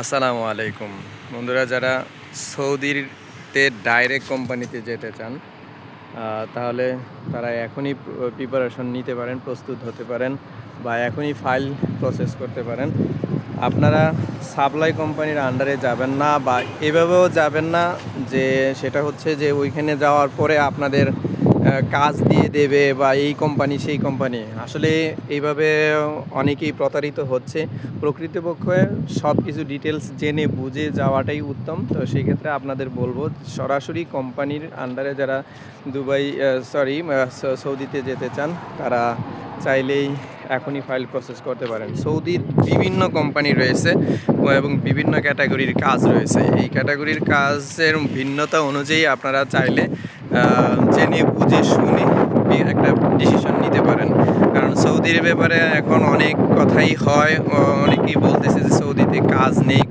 আসসালামু আলাইকুম। বন্ধুরা, যারা সৌদিতে ডাইরেক্ট কোম্পানিতে যেতে চান তাহলে তারা এখনই প্রিপারেশন নিতে পারেন, প্রস্তুত হতে পারেন বা এখনই ফাইল প্রসেস করতে পারেন। আপনারা সাপ্লাই কোম্পানির আন্ডারে যাবেন না বা এভাবেও যাবেন না যে সেটা হচ্ছে যে ওইখানে যাওয়ার পরে আপনাদের কাজ দিয়ে দেবে বা এই কোম্পানি সেই কোম্পানি আসলে এইভাবে অনেকেই প্রতারিত হচ্ছে। প্রকৃতপক্ষে সব কিছু ডিটেলস জেনে বুঝে যাওয়াটাই উত্তম। তো সেই ক্ষেত্রে আপনাদের বলব, সরাসরি কোম্পানির আন্ডারে যারা দুবাই সরি সৌদিতে যেতে চান, তারা চাইলেই এখনই ফাইল প্রসেস করতে পারেন। সৌদির বিভিন্ন কোম্পানি রয়েছে এবং বিভিন্ন ক্যাটাগরির কাজ রয়েছে। এই ক্যাটাগরির কাজের ভিন্নতা অনুযায়ী আপনারা চাইলে জেনে বুঝে শুনে একটা ডিসিশন নিতে পারেন। কারণ সৌদির ব্যাপারে এখন অনেক কথাই হয় অনেকেই বলতেছে যে সৌদিতে কাজ নেই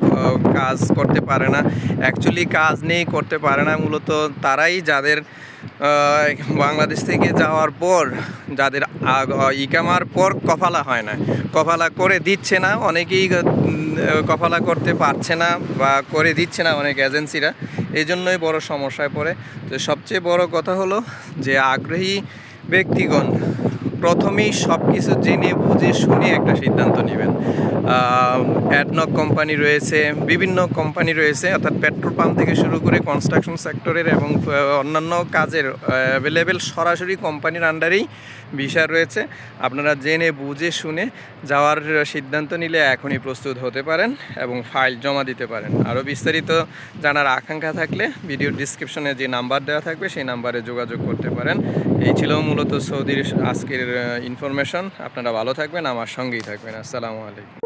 কাজ করতে পারে না। অ্যাকচুয়ালি কাজ নেই, করতে পারে না। মূলত তারাই যাদের বাংলাদেশ থেকে যাওয়ার পর যাদের ইকামার পর কফালা হয় না। কফালা করে দিচ্ছে না, অনেকেই কফালা করতে পারছে না বা করে দিচ্ছে না অনেক এজেন্সিরা। এই জন্যই বড় সমস্যায় পড়ে। তো সবচেয়ে বড় কথা হলো যে আগ্রহী ব্যক্তিগণ প্রথমেই সব কিছু জেনে বুঝে শুনে একটা সিদ্ধান্ত নেবেন। অ্যাডনক কোম্পানি রয়েছে, বিভিন্ন কোম্পানি রয়েছে, অর্থাৎ পেট্রোল পাম্প থেকে শুরু করে কনস্ট্রাকশন সেক্টরের এবং অন্যান্য কাজের অ্যাভেলেবেল সরাসরি কোম্পানির আন্ডারেই ভিসা রয়েছে। আপনারা জেনে বুঝে শুনে যাওয়ার সিদ্ধান্ত নিলে এখনই প্রস্তুত হতে পারেন এবং ফাইল জমা দিতে পারেন। আরও বিস্তারিত জানার আকাঙ্ক্ষা থাকলে ভিডিওর ডিসক্রিপশনে যে নাম্বার দেওয়া থাকবে, সেই নাম্বারে যোগাযোগ করতে পারেন। এই ছিল মূলত সৌদির আজকের ইনফরমেশন আপনারা ভালো থাকবেন আমার সঙ্গেই থাকবেন। আসসালামু আলাইকুম।